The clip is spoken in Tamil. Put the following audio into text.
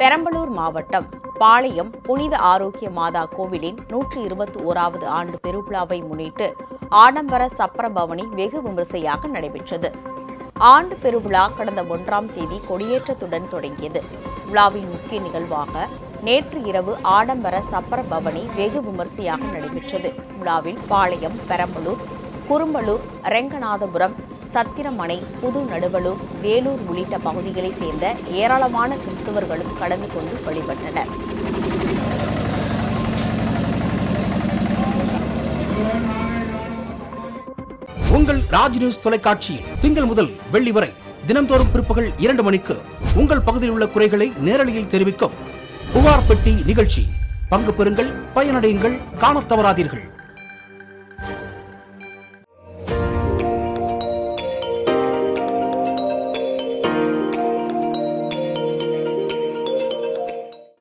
பெரம்பலூர் மாவட்டம் பாளையம் புனித ஆரோக்கிய மாதா கோவிலின் நூற்றி இருபத்தி ஓராவது ஆண்டு பெருவிழாவை முன்னிட்டு ஆடம்பர சப்பரபவனி வெகு விமரிசையாக நடைபெற்றது. ஆண்டு பெருவிழா கடந்த ஒன்றாம் தேதி கொடியேற்றத்துடன் தொடங்கியது. விழாவின் முக்கிய நிகழ்வாக நேற்று இரவு ஆடம்பர சப்பரபவனி வெகு விமரிசையாக நடைபெற்றது. விழாவில் பாளையம் பெரம்பலூர் குறும்பலூர் ரெங்கநாதபுரம் சத்திரமனை புது நடுவலூர் வேலூர் உள்ளிட்ட பகுதிகளைச் சேர்ந்த ஏராளமான கிறிஸ்தவர்களும் கலந்து கொண்டு வழிபட்டனர். உங்கள் ராஜ் நியூஸ் தொலைக்காட்சியில் திங்கள் முதல் வெள்ளி வரை தினம்தோறும் பிற்பகல் இரண்டு மணிக்கு உங்கள் பகுதியில் உள்ள குறைகளை நேரலையில் தெரிவிக்கும் புகார் பெட்டி நிகழ்ச்சி. பங்கு பெறுங்கள் பயனடையுங்கள் காணத் தவறாதீர்கள்.